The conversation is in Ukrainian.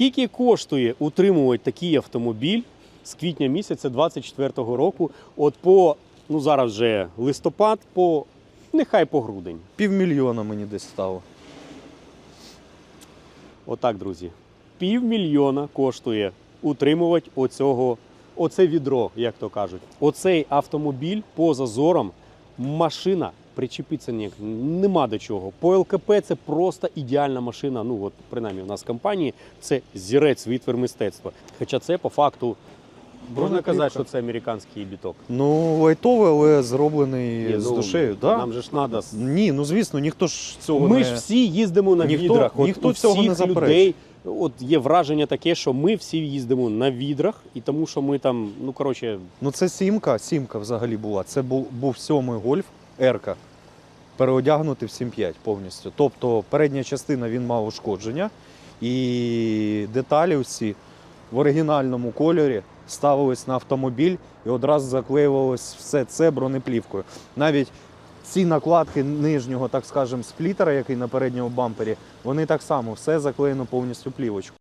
Скільки коштує утримувати такий автомобіль з квітня місяця 24-го року, от по, ну зараз вже листопад, по нехай по грудень. Півмільйона мені десь стало. Отак, друзі. Півмільйона коштує утримувати оцього, оце відро, як то кажуть. Оцей автомобіль по зазорам, машина. Причепитися ніяк нема до чого. По ЛКП це просто ідеальна машина. Ну от принаймні у нас в компанії це зірець витвір мистецтва. Хоча це по факту можна казати, що це американський біток. Ну, лайтовий, але зроблений Ні, з ну, душею. Да? Нам же ж треба Ні, ну звісно, ніхто ж цього Ми не... ж всі їздимо на Ніхто- відрах. От ніхто цього не заперечує. людей от є враження таке, що ми всі їздимо на відрах, і тому що ми там, ну коротше, Ну це сімка, сімка взагалі була. Це був, був сьомий гольф, ерка, переодягнутий в 7.5 повністю. Тобто передня частина він мав ушкодження, і деталі всі в оригінальному кольорі ставились на автомобіль і одразу заклеювалось все це бронеплівкою. Навіть ці накладки нижнього, так скажемо, сплітера, який на передньому бампері, вони так само все заклеєно повністю плівочкою.